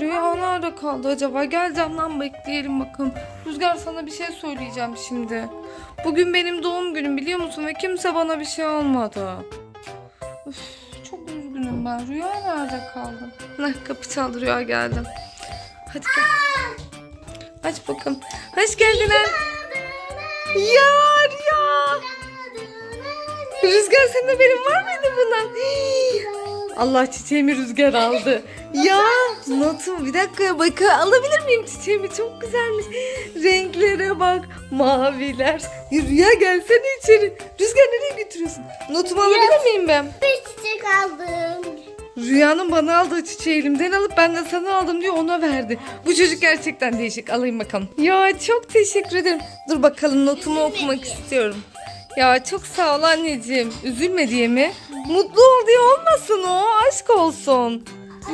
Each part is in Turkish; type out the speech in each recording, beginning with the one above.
Rüya nerede kaldı acaba? Gel camdan bekleyelim bakalım. Rüzgar sana bir şey söyleyeceğim şimdi. Bugün benim doğum günüm biliyor musun? Ve kimse bana bir şey almadı. Üf, çok üzgünüm ben. Rüya nerede kaldı? Heh, kapı çaldı Rüya geldim. Hadi gel. Aç bakalım. Hoş geldin. ha. Ya Rüya. Rüzgar senin haberin var mıydı bundan? Allah çiçeğimi rüzgar aldı. Ya notum bir dakika bakın alabilir miyim çiçeğimi çok güzelmiş. Renklere bak maviler. Rüya gelsene içeri. Rüzgar nereye götürüyorsun? Notumu alabilir miyim ben? Bir çiçek aldım. Rüyanın bana aldığı çiçeği elimden alıp ben de sana aldım diyor ona verdi. Bu çocuk gerçekten değişik alayım bakalım. Ya çok teşekkür ederim. Dur bakalım notumu okumak istiyorum. Ya çok sağ ol anneciğim. Üzülme diye mi? Mutlu ol diye olmasın o. Aşk olsun.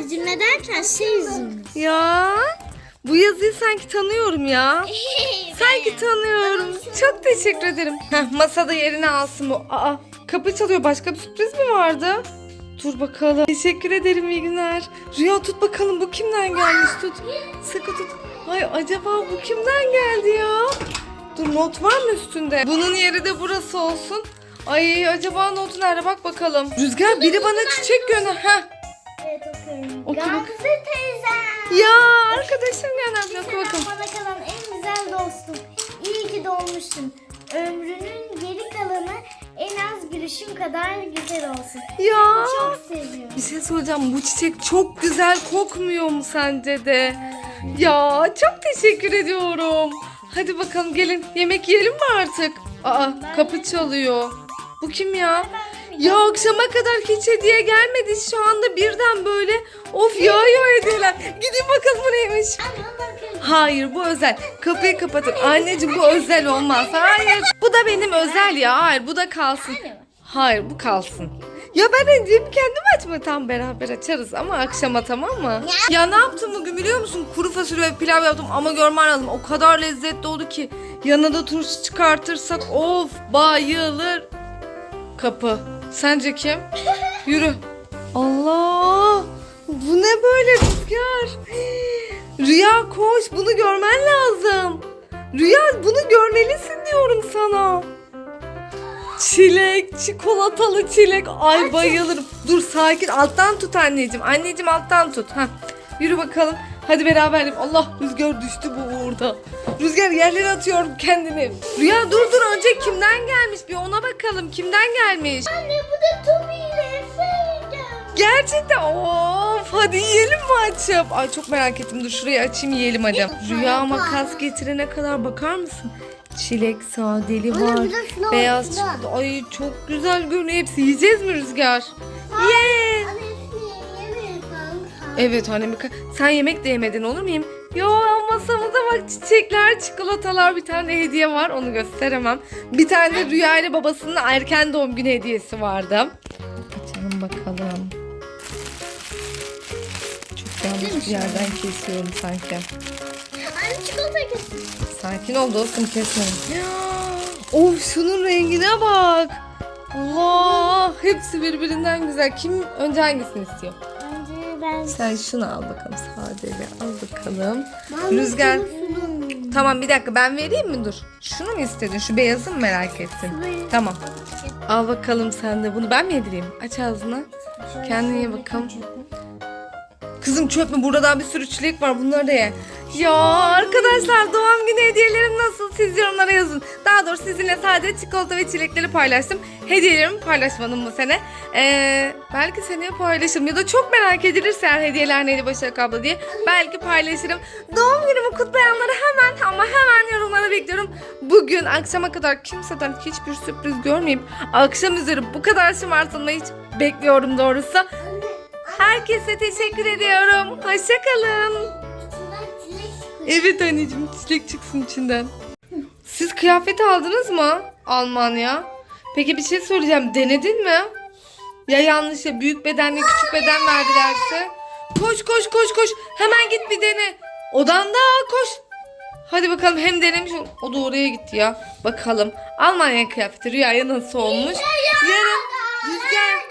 Üzülme derken şey üzülme. Ya bu yazıyı sanki tanıyorum ya. Sanki tanıyorum. Çok teşekkür ederim. Heh, masada yerini alsın bu. Aa, kapı çalıyor. Başka bir sürpriz mi vardı? Dur bakalım. Teşekkür ederim iyi günler. Rüya tut bakalım bu kimden gelmiş tut. Sıkı tut. Ay acaba bu kimden geldi not var mı üstünde? Bunun yeri de burası olsun. Ay acaba notu nerede bak bakalım. Rüzgar biri bana çiçek gönder. Heh. Evet okuyorum. Oku bak. Gamze teyze. Ya arkadaşım göndermiş oku bakalım. Bana kalan en güzel dostum. İyi ki doğmuşsun. Ömrünün geri kalanı en az gülüşüm kadar güzel olsun. Ya. Çok seviyorum. Bir şey söyleyeceğim. Bu çiçek çok güzel kokmuyor mu sence de? Ya çok teşekkür ediyorum. Hadi bakalım gelin yemek yiyelim mi artık? Aa kapı çalıyor. Bu kim ya? Ya akşama kadar hiç hediye gelmedi. Şu anda birden böyle of yağıyor hediyeler. Gidin bakalım bu neymiş. Hayır bu özel. Kapıyı kapatın. Anneciğim bu özel olmaz. Hayır. Bu da benim özel ya. Hayır bu da kalsın. Hayır bu kalsın. Ya ben hediyemi kendim açma tam beraber açarız ama akşama tamam mı? Ya ne yaptım bugün biliyor musun? Kuru fasulye ve pilav yaptım ama görmen lazım. O kadar lezzetli oldu ki. Yanına turşu çıkartırsak of bayılır. Kapı. Sence kim? Yürü. Allah! Bu ne böyle rüzgar? Rüya koş bunu görmen lazım. Rüya bunu görmelisin diyorum sana. Çilek, çikolatalı çilek. Ay bayılırım. Dur sakin alttan tut anneciğim. Anneciğim alttan tut. Heh. Yürü bakalım. Hadi beraber. Allah rüzgar düştü bu uğurda. Rüzgar yerlere atıyorum kendini. Rüya dur dur önce kimden gelmiş bir ona bakalım. Kimden gelmiş? Anne bu da Tommy ile Efe geldi. Gerçekten of hadi yiyelim mi açıp? Ay çok merak ettim dur şurayı açayım yiyelim hadi. Rüya makas getirene kadar bakar mısın? Çilek sadeli Anne, var. şuna bak, Beyaz şuna. Ay çok güzel görünüyor. Hepsi yiyeceğiz mi Rüzgar? Ye. Anne. Evet annem sen yemek de yemedin olur muyum? Yo masamıza bak çiçekler, çikolatalar bir tane hediye var onu gösteremem. Bir tane Rüya ile babasının erken doğum günü hediyesi vardı. Açalım bakalım. Çok yanlış bir yerden kesiyorum sanki. Anne çikolata getir. Sakin ol dostum kesmeyin. of şunun rengine bak. Allah hepsi birbirinden güzel. Kim önce hangisini istiyor? Bence ben... Sen şunu al bakalım sadece al bakalım. Ben Rüzgar. şunu- Tamam bir dakika ben vereyim mi dur? Şunu mu istedin? Şu beyazı mı merak ettin? Şurayı- Tamam. Al bakalım sen de bunu. Ben mi yedireyim? Aç ağzını. Kendine bakalım. kaçırdım. Kızım çöp mü? Burada daha bir sürü çilek var. Bunları da ye. Ya arkadaşlar doğum günü hediyelerim nasıl? Siz yorumlara yazın. Daha doğrusu sizinle sadece çikolata ve çilekleri paylaştım. Hediyelerimi paylaşmadım bu sene. Ee, belki seneye paylaşırım. Ya da çok merak edilirse eğer hediyeler neydi Başak abla diye. Belki paylaşırım. Doğum günümü kutlayanları hemen ama hemen yorumlara bekliyorum. Bugün akşama kadar kimseden hiçbir sürpriz görmeyeyim. Akşam üzeri bu kadar şımartılmayı hiç bekliyorum doğrusu. Herkese teşekkür ediyorum. Hoşçakalın. Evet anneciğim çilek çıksın içinden. Siz kıyafet aldınız mı Almanya? Peki bir şey söyleyeceğim. Denedin mi? Ya yanlış ya büyük bedenle küçük beden verdilerse? Koş koş koş koş. Hemen git bir dene. Odanda koş. Hadi bakalım hem denemiş O da oraya gitti ya. Bakalım. Almanya kıyafeti rüyaya nasıl olmuş? Yarın rüzgar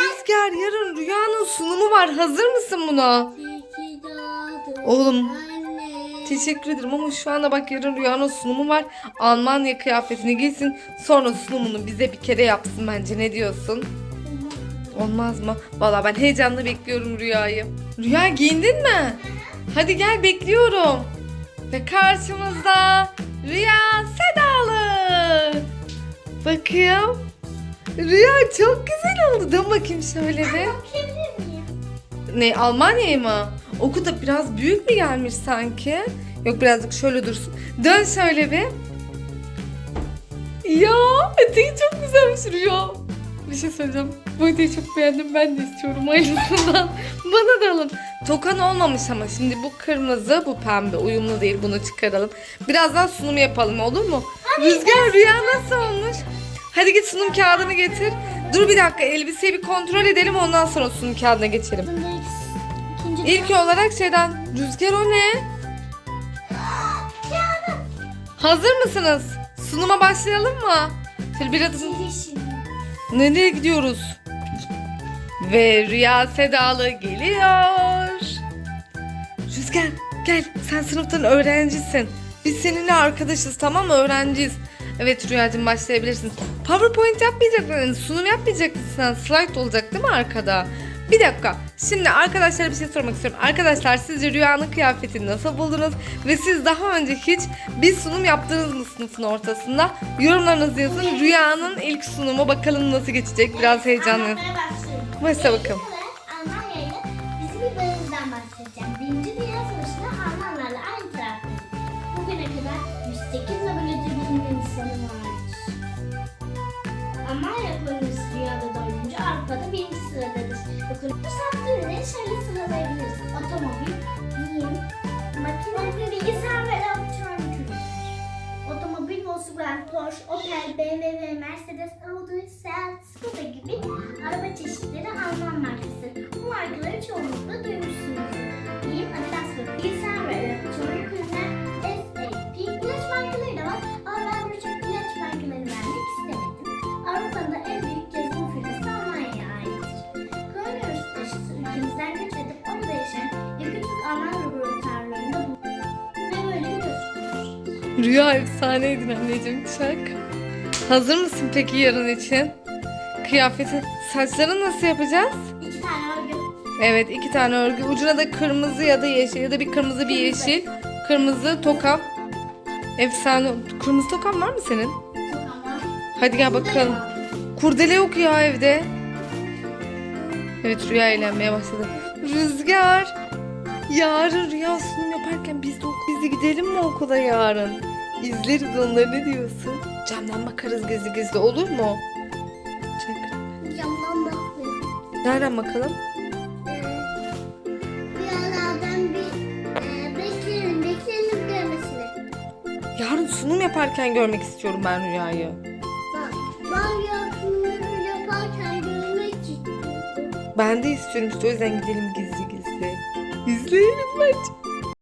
Rüzgar yarın Rüya'nın sunumu var. Hazır mısın buna? Oğlum. Teşekkür ederim ama şu anda bak yarın Rüya'nın sunumu var. Almanya kıyafetini giysin. Sonra sunumunu bize bir kere yapsın bence. Ne diyorsun? Olmaz mı? Valla ben heyecanla bekliyorum Rüya'yı. Rüya giyindin mi? Hadi gel bekliyorum. Ve karşımızda Rüya Sedalı. Bakayım. Rüya çok güzel oldu. Dön bakayım şöyle bir. Ne Almanya'ya mı? Oku da biraz büyük mü gelmiş sanki? Yok birazcık şöyle dursun. Dön şöyle bir. Ya eteği çok güzelmiş Rüya. Bir şey söyleyeceğim. Bu eteği çok beğendim. Ben de istiyorum aynısından. Bana da alın. Tokan olmamış ama şimdi bu kırmızı bu pembe uyumlu değil bunu çıkaralım. Birazdan sunum yapalım olur mu? Rüzgar Rüya nasıl olmuş? Hadi git sunum kağıdını getir. Dur bir dakika elbiseyi bir kontrol edelim ondan sonra sunum kağıdına geçelim. Bunda ikinci İlk olarak şeyden Rüzgar o ne? Hazır mısınız? Sunuma başlayalım mı? Şöyle bir adım. Yeşil. Nereye gidiyoruz? Ve Rüya Sedalı geliyor. Rüzgar gel sen sınıftan öğrencisin. Biz seninle arkadaşız tamam mı öğrenciyiz. Evet Rüyacığım başlayabilirsin. PowerPoint yapmayacak mısın? Sunum yapmayacak mısın? Slide olacak değil mi arkada? Bir dakika. Şimdi arkadaşlara bir şey sormak istiyorum. Arkadaşlar sizce Rüya'nın kıyafetini nasıl buldunuz? Ve siz daha önce hiç bir sunum yaptınız mı sınıfın ortasında? Yorumlarınızı yazın. Rüya'nın ilk sunumu bakalım nasıl geçecek. Biraz başlıyorum. Başla bakalım. Avrupa'da birinci sıradadır. Ekonomi sattığı ürünleri şöyle sıralayabiliriz. Otomobil, giyim, makine, bilgisayar ve elektronik ürünler. Otomobil Volkswagen, Porsche, Opel, BMW, Mercedes, Audi, Seat, Skoda gibi araba çeşitleri Alman markası. Bu markaları çoğunlukla duymuşsunuzdur. Rüya efsaneydin anneciğim çak. Hazır mısın peki yarın için? Kıyafeti, saçlarını nasıl yapacağız? İki tane örgü. Evet iki tane örgü. Ucuna da kırmızı ya da yeşil ya da bir kırmızı bir yeşil. Kırmızı tokam. Efsane. Kırmızı tokam var mı senin? Tamam. Hadi gel bakalım. Kurdele yok ya evde. Evet Rüya eğlenmeye başladı. Rüzgar. Yarın Rüya sunum yaparken biz de, biz de gidelim mi okula yarın? İzleriz onları ne diyorsun? Camdan bakarız gizli gizli olur mu? Çek. Camdan bakmıyorum. Nereden bakalım? Rüyalardan bir e, bekleyelim, bekleyelim görmesini. Yarın sunum yaparken görmek istiyorum ben Rüya'yı. Ben, ben rüyasını yaparken görmek istiyorum. Ben de istiyorum işte o yüzden gidelim gizli gizli. İzleyelim bence.